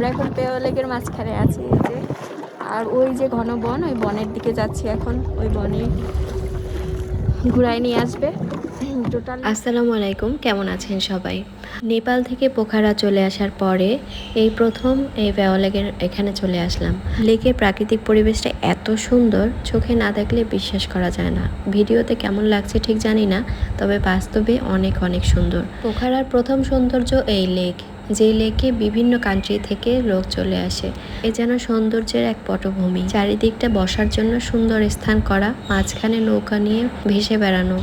আমরা এখন পেও লেকের মাঝখানে আছি এই যে। আর ওই যে ঘন বন, ওই বনের দিকে যাচ্ছি এখন। ওই বনে ঘুরায় নিয়ে আসবে। আসসালামু আলাইকুম, কেমন আছেন সবাই? নেপাল থেকে পোখারা চলে আসার পরে এই প্রথম এই ভ্যাওলেগের এখানে চলে আসলাম। লেকের প্রাকৃতিক পরিবেশটা এত সুন্দর, চোখে না দেখলে বিশ্বাস করা যায় না। ভিডিওতে কেমন লাগছে ঠিক জানি না, তবে বাস্তবে অনেক অনেক সুন্দর। পোখারার প্রথম সৌন্দর্য এই লেক, যে লেকে বিভিন্ন কান্ট্রি থেকে লোক চলে আসে। এ যেন সৌন্দর্যের এক পটভূমি। চারিদিকটা বসার জন্য সুন্দর স্থান করা, মাঝখানে নৌকা নিয়ে ভেসে বেড়ানো।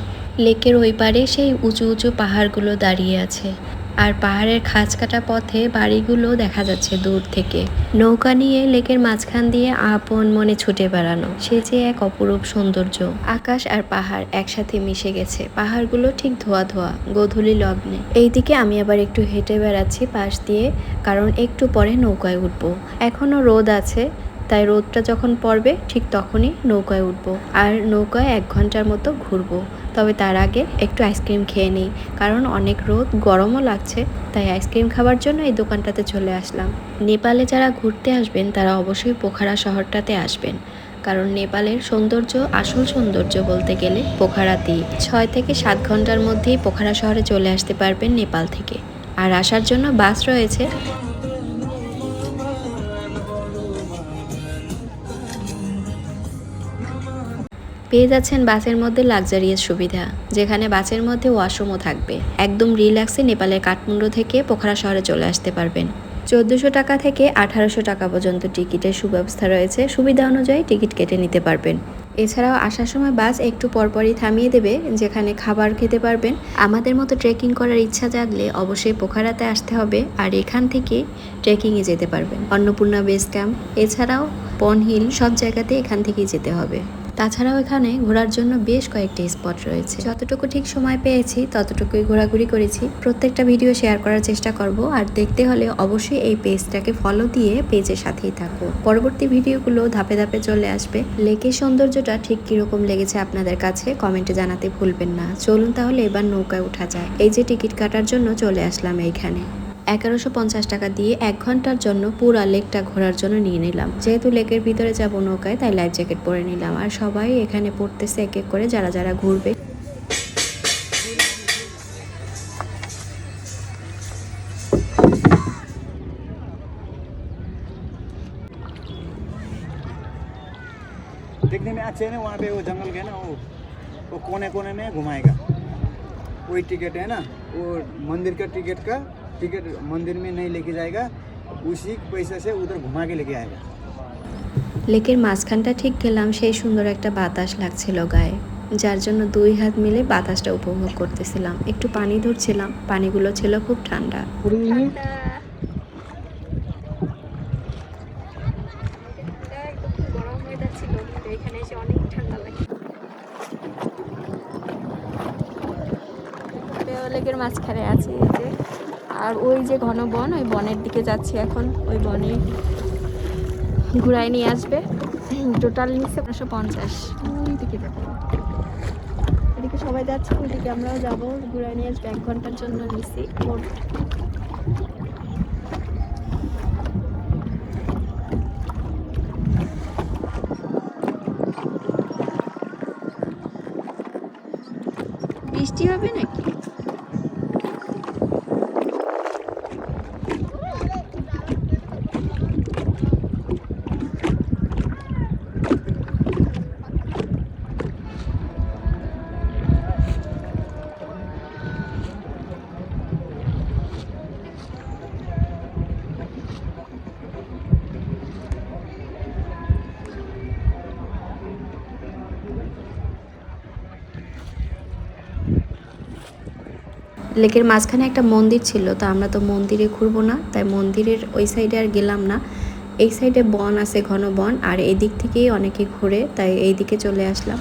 লেকের ওই পারে সেই উঁচু উঁচু পাহাড়গুলো দাঁড়িয়ে আছে। আর পাহাড়ের খাঁজ কাটা পথে বাড়িগুলো দেখা যাচ্ছে দূর থেকে। নৌকা নিয়ে লেকের মাঝখান দিয়ে আপন মনে ছুটে বেড়ানো। সে যে এক অপরূপ সৌন্দর্য। আকাশ আর পাহাড় একসাথে মিশে গেছে। পাহাড়গুলো ঠিক ধোয়া ধোয়া, গোধূলি লগ্নে। এইদিকে আমি আবার একটু হেঁটে বেড়াচ্ছি পাশ দিয়ে, কারণ একটু পরে নৌকায় উঠবো। এখনও রোদ আছে তাই রোদটা যখন পড়বে, ঠিক তখনই নৌকায় উঠবো। আর নৌকায় এক ঘণ্টার মতো ঘুরবো। তবে তার আগে একটু আইসক্রিম খেয়ে নিই। কারণ অনেক রোদ, গরমও লাগছে, তাই আইসক্রিম খাবার জন্য এই দোকানটাতে চলে আসলাম। নেপালে যারা ঘুরতে আসবেন, তারা অবশ্যই পোখারা শহরটাতে আসবেন। কারণ নেপালের সৌন্দর্য, আসল সৌন্দর্য বলতে গেলে পোখারাতেই। ছয় থেকে সাত ঘণ্টার মধ্যেই পোখারা শহরে চলে আসতে পারবেন নেপাল থেকে। আর আসার জন্য বাস রয়েছে। পেয়ে যাচ্ছেন বাসের মধ্যে লাক্সারিয়াস সুবিধা, যেখানে বাসের মধ্যে ওয়াশরুমও থাকবে। একদম রিল্যাক্সে নেপালের কাঠমান্ডু থেকে পোখরা শহরে চলে আসতে পারবেন। চোদ্দোশো টাকা থেকে আঠারোশো টাকা পর্যন্ত টিকিটের সুব্যবস্থা রয়েছে। সুবিধা অনুযায়ী টিকিট কেটে নিতে পারবেন। এছাড়াও আসার সময় বাস একটু পরপরই থামিয়ে দেবে, যেখানে খাবার খেতে পারবেন। আমাদের মতো ট্রেকিং করার ইচ্ছা জাগলে অবশ্যই পোখারাতে আসতে হবে আর এখান থেকে ট্রেকিংয়ে যেতে পারবেন। অন্নপূর্ণা বেস ক্যাম্প এছাড়াও পনহিল সব জায়গাতে এখান থেকেই যেতে হবে। তাছাড়াও এখানে ঘোরার জন্য বেশ কয়েকটি স্পট রয়েছে। যতটুকু ঠিক সময় পেয়েছি, ততটুকুই ঘোরাঘুরি করেছি। প্রত্যেকটা ভিডিও শেয়ার করার চেষ্টা করব, আর দেখতে হলে অবশ্যই এই পেজটাকে ফলো দিয়ে পেজের সাথেই থাকব পরবর্তী ভিডিওগুলো ধাপে ধাপে চলে আসবে। লেকের সৌন্দর্যটা ঠিক কীরকম লেগেছে আপনাদের কাছে কমেন্টে জানাতে ভুলবেন না। চলুন তাহলে এবার নৌকায় উঠা যায় এই যে টিকিট কাটার জন্য চলে আসলাম এইখানে। এগারোশো পঞ্চাশ টাকা দিয়ে এক ঘন্টার জন্য পুরা লেকটা ঘোরার জন্য নিয়ে নিলাম যেহেতু লেকের ভিতরে যাব নৌকায় তাই লাইফ জ্যাকেট পরে নিলাম আর সবাই এখানে পড়তেছে এক এক করে যারা যারা ঘুরবে देखने में अच्छे है ना वहाँ पे वो जंगल के ना वो वो कोने कोने में घुमाएगा वही टिकट है ना वो मंदिर का टिकट का टिकट मंदिर में नहीं लेके जाएगा उसी पैसे से उधर घुमा के लेके आएगा লেকের মাঝখানটা ঠিক গেলাম সেই সুন্দর একটা বাতাস লাগছিল গায়ে যার জন্য দুই হাত মিলে বাতাসটা উপভোগ করতেছিলাম একটু পানি ধরছিলাম পানিগুলো ছিল খুব ঠান্ডা একদম খুব গরম ওয়েদার ছিল কিন্তু এখানে এসে অনেক ঠান্ডা লাগে পেও লেকের মাঝখানে আছি এই যে আর ওই যে ঘন বন, ওই বনের দিকে যাচ্ছি এখন। ওই বনে ঘুরায় নিয়ে আসবে। টোটাল নিচ্ছে পাঁচশো পঞ্চাশ। ওই দিকে যাব। এদিকে সবাই যাচ্ছে, ওইদিকে আমরাও যাব। ঘুরায় নিয়ে আসবে, এক ঘণ্টার জন্য ওর বৃষ্টি হবে নাকি? লেকের মাঝখানে একটা মন্দির ছিল, তো আমরা তো মন্দিরে ঘুরবো না, তাই মন্দিরের ওই সাইডে আর গেলাম না। এই সাইডে বন আছে, ঘন বন, আর এই দিক থেকেই অনেকে ঘুরে, তাই এই দিকে চলে আসলাম।